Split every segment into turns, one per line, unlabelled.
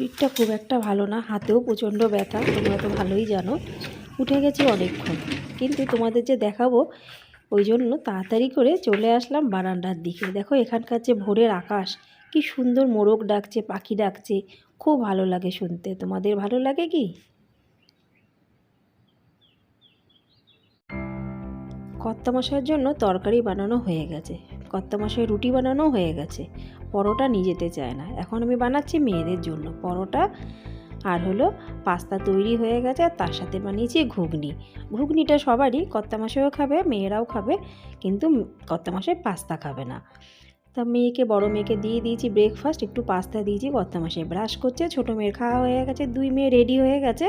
শরীরটা খুব একটা ভালো না, হাতেও প্রচণ্ড ব্যথা, তোমরা তো ভালোই জানো। উঠে গেছি অনেকক্ষণ, কিন্তু তোমাদের যে দেখাবো, ওই জন্য তাড়াতাড়ি করে চলে আসলাম বারান্দার দিকে। দেখো এখানকার যে ভোরের আকাশ, কি সুন্দর মোরগ ডাকছে, পাখি ডাকছে, খুব ভালো লাগে শুনতে। তোমাদের ভালো লাগে কি? কর্তামশাইয়ের জন্য তরকারি বানানো হয়ে গেছে। কর্তামশাই রুটি বানানো হয়ে গেছে। পরোটা নিয়ে যেতে চায় না। এখন আমি বানাচ্ছি মেয়েদের জন্য। পরোটা আর হলো পাস্তা তৈরি হয়ে গেছে আর তার সাথে বানিয়েছি ঘুগনি। ঘুগনিটা সবারই কর্তামশাইও খাবে, মেয়েরাও খাবে, কিন্তু কর্তামশাই পাস্তা খাবে না। তা মেয়েকে, বড় মেয়েকে দিয়ে দিয়েছি ব্রেকফাস্ট একটু পাস্তা দিয়েছি কর্তামশাই ব্রাশ করছে, ছোটো মেয়ের খাওয়া হয়ে গেছে, দুই মেয়ে রেডি হয়ে গেছে।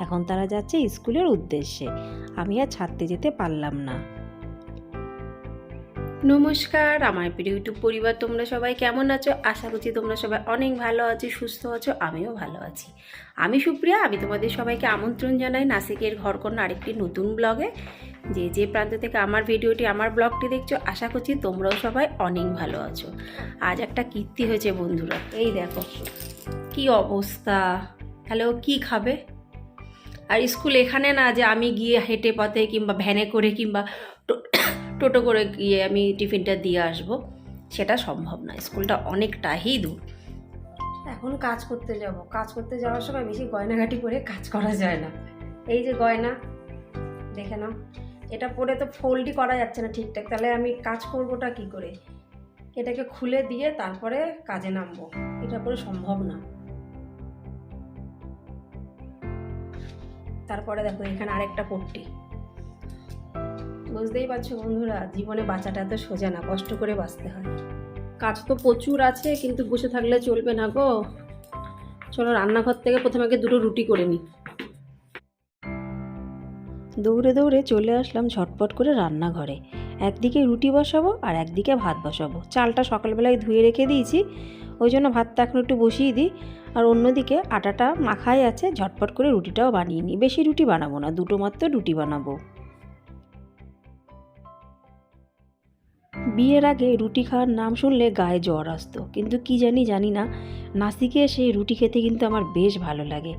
এখন তারা যাচ্ছে স্কুলের উদ্দেশ্যে। আমি আর ছাড়তে যেতে পারলাম না। নমস্কার, আমার প্রিয় ইউটিউব পরিবার, তোমরা সবাই কেমন আছো? আশা করছি তোমরা সবাই অনেক ভালো আছো, সুস্থ আছো, আমিও ভালো আছি। আমি সুপ্রিয়া, আমি তোমাদের সবাইকে আমন্ত্রণ জানাই নাসিকের ঘরকন্যা আরেকটি নতুন ব্লগে। যে যে প্রান্ত থেকে আমার ভিডিওটি, আমার ব্লগটি দেখছ, আশা করছি তোমরাও সবাই অনেক ভালো আছো। আজ একটা কীর্তি হয়েছে বন্ধুরা, এই দেখো, কি অবস্থা? হ্যালো, কী খাবে? আর স্কুল এখানে না যে আমি গিয়ে হেঁটে পথে কিংবা ভ্যানে করে কিংবা টোটো করে গিয়ে আমি টিফিনটা দিয়ে আসব। সেটা সম্ভব না, স্কুলটা অনেকটাই দূর। এখন কাজ করতে যাব। কাজ করতে যাওয়ার সময় বেশি গয়নাঘাটি পরে কাজ করা যায় না। এই যে গয়না, দেখে নাও। এটা পরে তো ফোল্ডই করা যাচ্ছে না ঠিকঠাক। তাহলে আমি কাজ করবোটা কি করে? এটাকে খুলে দিয়ে তারপরে কাজে নামবো। এটা করে সম্ভব না। তারপরে দেখো এখানে আরেকটা পট্টি। বুঝতেই পারছ বন্ধুরা, জীবনে বাঁচাটা এত সোজা না, কষ্ট করে বাঁচতে হয়। কাজ তো প্রচুর আছে, কিন্তু বসে থাকলে চলবে না গো। চলো রান্নাঘর থেকে প্রথমে আগে দুটো রুটি করে নিই দৌড়ে দৌড়ে চলে আসলাম ঝটপট করে রান্নাঘরে। একদিকে রুটি বসাবো আর একদিকে ভাত বসাবো। চালটা সকালবেলায় ধুয়ে রেখে দিয়েছি, ওই জন্য ভাতটা এখন একটু বসিয়ে দিই। আর অন্যদিকে আটাটা মাখাই আছে, ঝটপট করে রুটিটাও বানিয়ে নিই। বেশি রুটি বানাবো না, দুটো মাত্র রুটি বানাবো। বিয়ের আগে রুটি খাওয়ার নাম শুনলে গায়ে জ্বর আসতো। কিন্তু কি জানি জানি না। নাসিকে সেই রুটি খেতে কিন্তু আমার বেশ ভালো লাগে।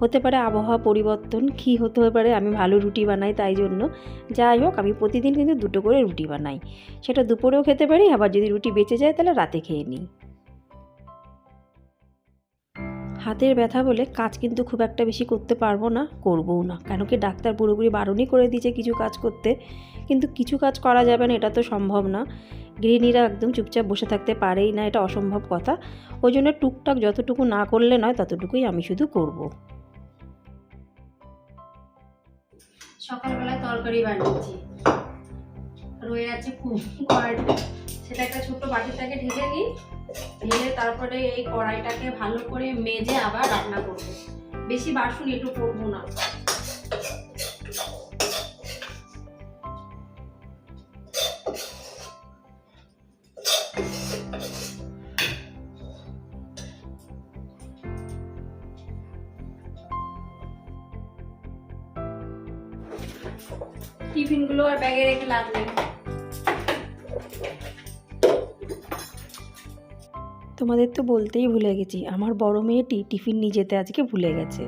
হতে পারে আবহাওয়া পরিবর্তন, কি হতে পারে আমি ভালো রুটি বানাই তাই জন্য। যাই হোক, আমি প্রতিদিন কিন্তু দুটো করে রুটি বানাই। সেটা দুপুরেও খেতে পারি, আবার যদি রুটি বেঁচে যায় তাহলে রাতে খেয়ে নিই। হাতের ব্যথা বলে কাজ কিন্তু খুব একটা বেশি করতে পারব না, করবও না। কেন কি ডাক্তার পুরোপুরি বারণই করে দিয়েছে কিছু কাজ করতে, কিন্তু কিছু কাজ করা যাবে না, এটা তো সম্ভব না। গৃহিণীরা একদম চুপচাপ বসে থাকতে পারেই না, এটা অসম্ভব কথা। ওই জন্য টুকটাক যতটুকু না করলে নয়, ততটুকুই আমি শুধু করব। সকালবেলায় তরকারি বানিয়েছি। রয়ে আছে কড়াইটা সেটা একটা ছোট বাটিটাকে ঢেলে নিই। ঢেলে তারপরে এই কড়াইটাকে ভালো করে মেজে আবার রান্না করব। বেশি বাসন একটু করব না। টিফিনগুলো আর ব্যাগে রেখে নেই। তোমাদের তো বলতেই ভুলে গেছি, আমার বড় মেয়েটি টিফিন নিয়ে যেতে আজকে ভুলে গেছে।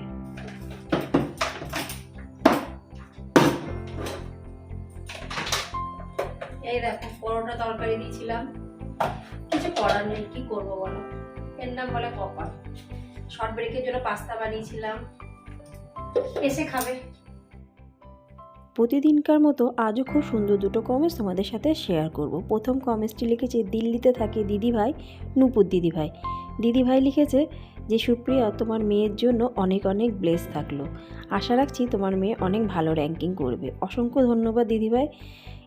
এই দেখো, পরোটা তরকারি দিয়েছিলাম। কিছু করার নেই, কি করব বলো? এর নাম বলে কপাল। শর্ট ব্রেকের জন্য পাস্তা বানিয়েছিলাম। এসে খাবে। প্রতিদিনকার মতো আজও খুব সুন্দর দুটো কমেন্টস তোমাদের সাথে শেয়ার করব। প্রথম কমেন্টসটি লিখেছে, দিল্লিতে থাকে দিদিভাই, নূপুর দিদিভাই। দিদিভাই লিখেছে, যে সুপ্রিয়া, তোমার মেয়ের জন্য অনেক অনেক ব্লেস থাকল। আশা রাখছি তোমার মেয়ে অনেক ভালো র্যাঙ্কিং করবে। অসংখ্য ধন্যবাদ দিদিভাই।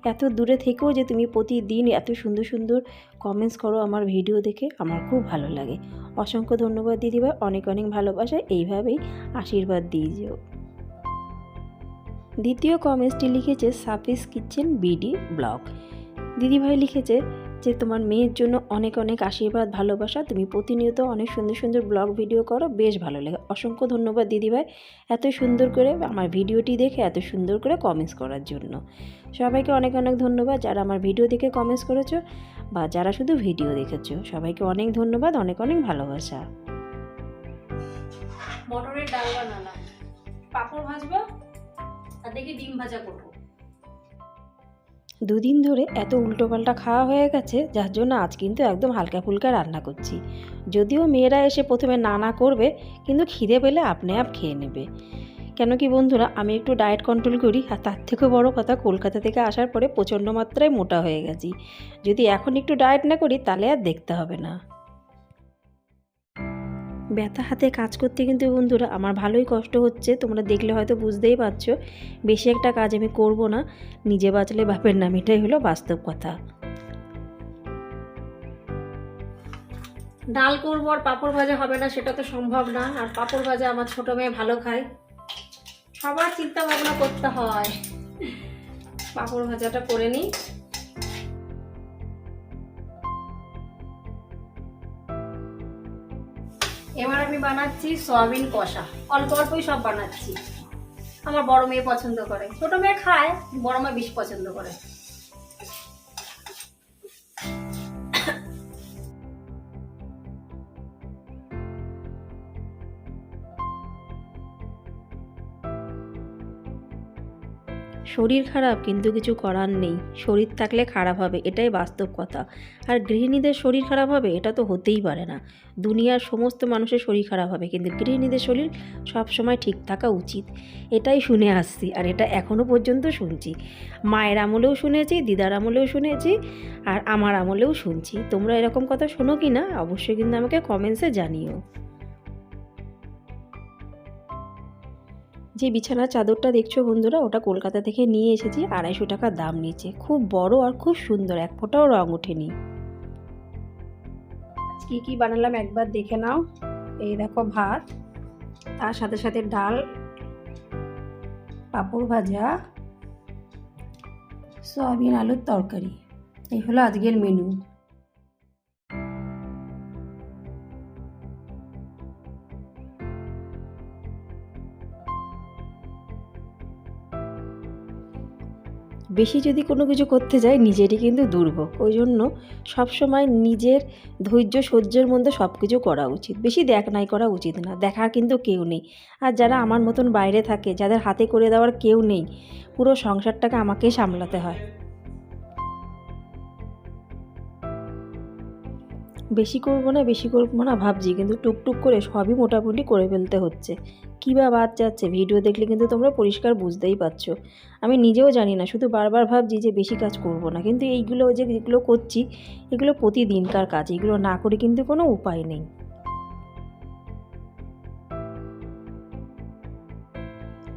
এত দূরে থেকেও যে তুমি প্রতিদিন এত সুন্দর সুন্দর কমেন্টস করো আমার ভিডিও দেখে, আমার খুব ভালো লাগে। অসংখ্য ধন্যবাদ দিদিভাই। অনেক অনেক ভালোবাসা। এইভাবেই আশীর্বাদ দিয়ে যেও। দ্বিতীয় কমেন্টসটি লিখেছে সাফিস কিচেন বিডি ব্লগ। দিদিভাই লিখেছে যে, তোমার মেয়ের জন্য অনেক অনেক আশীর্বাদ, ভালোবাসা। তুমি প্রতিনিয়ত অনেক সুন্দর সুন্দর ব্লগ ভিডিও করো। বেশ ভালো লাগে অসংখ্য ধন্যবাদ দিদিভাই এত সুন্দর করে আমার ভিডিওটি দেখে, এত সুন্দর করে কমেন্টস করার জন্য। সবাইকে অনেক অনেক ধন্যবাদ যারা আমার ভিডিও দেখে কমেন্টস করেছ বা যারা শুধু ভিডিও দেখেছ। সবাইকে অনেক ধন্যবাদ, অনেক অনেক ভালোবাসা। মটরের ডাল বানালাম পাঁপড় ভাজবো? আর দেখি ডিম ভাজা করব। দুদিন ধরে এত উল্টোপাল্টা খাওয়া হয়ে গেছে, যার জন্য আজ কিন্তু একদম হালকা ফুলকা রান্না করছি। যদিও মেয়েরা এসে প্রথমে না না করবে, কিন্তু খিদে পেলে আপনি আপ খেয়ে নেবে। কেন কি বন্ধুরা, আমি একটু ডায়েট কন্ট্রোল করি, আর তার থেকেও বড় কথা, কলকাতা থেকে আসার পরে প্রচণ্ড মাত্রায় মোটা হয়ে গেছি। যদি এখন একটু ডায়েট না করি, তাহলে আর দেখতে হবে না। ব্যথা হাতে কাজ করতে কিন্তু বন্ধুরা আমার ভালোই কষ্ট হচ্ছে। তোমরা দেখলে হয়তো বুঝতেই পারছ। বেশি একটা কাজ আমি করব না। নিজে বাঁচলে বাপের নাম, এটাই হলো বাস্তব কথা। ডাল করব আর পাঁপড় ভাজা হবে না, সেটা তো সম্ভব না। আর পাঁপড় ভাজা আমার ছোট মেয়ে ভালো খায়। সবার চিন্তা ভাবনা করতে হয়। পাঁপড় ভাজাটা করে নিই। এবার আমি বানাচ্ছি সয়াবিন কষা। অল্প অল্পই সব বানাচ্ছি। আমার বড় মেয়ে পছন্দ করে। ছোট মেয়ে খায়, বড় মেয়ে বেশি পছন্দ করে। শরীর খারাপ, কিন্তু কিছু করার নেই। শরীর থাকলে খারাপ হবে, এটাই বাস্তব কথা। আর গৃহিণীদের শরীর খারাপ হবে, এটা তো হতেই পারে না। দুনিয়ার সমস্ত মানুষের শরীর খারাপ হবে, কিন্তু গৃহিণীদের শরীর সব সময় ঠিক থাকা উচিত। এটাই শুনে আসছি, আর এটা এখনও পর্যন্ত শুনছি। মায়ের আমলেও শুনেছি, দিদার আমলেও শুনেছি, আর আমার আমলেও শুনছি। তোমরা এরকম কথা শোনো কি না, অবশ্যই কিন্তু আমাকে কমেন্টসে জানিও। যে বিছানার চাদরটা দেখছ বন্ধুরা, ওটা কলকাতা থেকে নিয়ে এসেছি, আড়াইশো টাকা দাম নিচে খুব বড় আর খুব সুন্দর, এক ফোঁটাও রং ওঠেনি। কি কি বানালাম একবার দেখে নাও। এই দেখো ভাত, তার সাথে সাথে ডাল, পাঁপড় ভাজা, সয়াবিন আলুর তরকারি। এই হলো আজকের মেনু বেশি যদি কোনো কিছু করতে যাই, নিজেরই কিন্তু দুর্ভোগ। ওই জন্য সবসময় নিজের ধৈর্য, সহ্যের মধ্যে সব কিছু করা উচিত। বেশি দেখ নাই করা উচিত না। দেখার কিন্তু কেউ নেই। আর যারা আমার মতন বাইরে থাকে, যাদের হাতে করে দেওয়ার কেউ নেই, পুরো সংসারটাকে আমাকে সামলাতে হয়। বেশি করব না, বেশি করব না ভাবছি, কিন্তু টুকটুক করে সবই মোটামুটি করে ফেলতে হচ্ছে। কী বা বাদ যাচ্ছে? ভিডিও দেখলে কিন্তু তোমরা পরিষ্কার বুঝতেই পারছ। আমি নিজেও জানি না, শুধু বারবার ভাবছি যে বেশি কাজ করব না। কিন্তু এইগুলো যে যেগুলো করছি, এগুলো প্রতিদিনকার কাজ, এগুলো না করে কিন্তু কোনো উপায় নেই।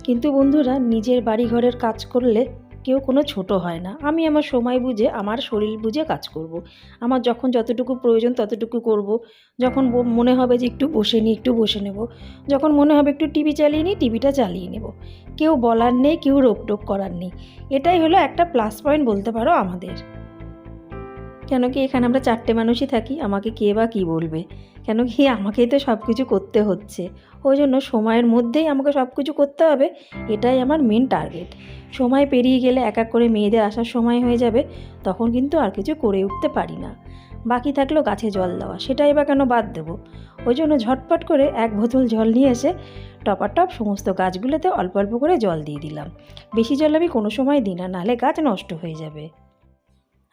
কিন্তু বন্ধুরা, নিজের বাড়ি ঘরের কাজ করলে কেউ কোনো ছোট হয় না। আমি আমার সময় বুঝে, আমার শরীর বুঝে কাজ করব। আমার যখন যতটুকু প্রয়োজন ততটুকু করব। যখন মনে হবে যে একটু বসে নিই, একটু বসে নেব। যখন মনে হবে একটু টিভি চালিয়ে নিই, টিভিটা চালিয়ে নেব। কেউ বলার নেই, কেউ রোকটোক করার নেই। এটাই হলো একটা প্লাস পয়েন্ট বলতে পারো আমাদের। কেন কি এখানে আমরা চারটে মানুষই থাকি? আমাকে কে বা কী বলবে? কেন কি আমাকেই তো সব কিছু করতে হচ্ছে? ওই জন্য সময়ের মধ্যেই আমাকে সব কিছু করতে হবে, এটাই আমার মেন টার্গেট সময় পেরিয়ে গেলে এক এক করে মেয়েদের আসার সময় হয়ে যাবে, তখন কিন্তু আর কিছু করে উঠতে পারি না। বাকি থাকল গাছে জল দেওয়া, সেটাই বা কেন বাদ দেবো? ওই জন্য ঝটপট করে এক বোতল জল নিয়ে এসে টপার টপ সমস্ত গাছগুলোতে অল্প অল্প করে জল দিয়ে দিলাম। বেশি জল আমি কোনো সময় দিই না, নাহলে গাছ নষ্ট হয়ে যাবে।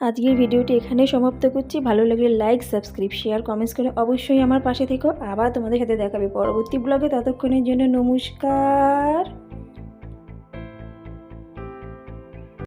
আজকের ভিডিওটি এখানে সমাপ্ত করছি। ভালো লাগলে লাইক সাবস্ক্রাইব শেয়ার কমেন্টস করে অবশ্যই আমার পাশে থেকো। আবার তোমাদের সাথে দেখাবে পরবর্তী ব্লগে ততক্ষণের জন্য নমস্কার।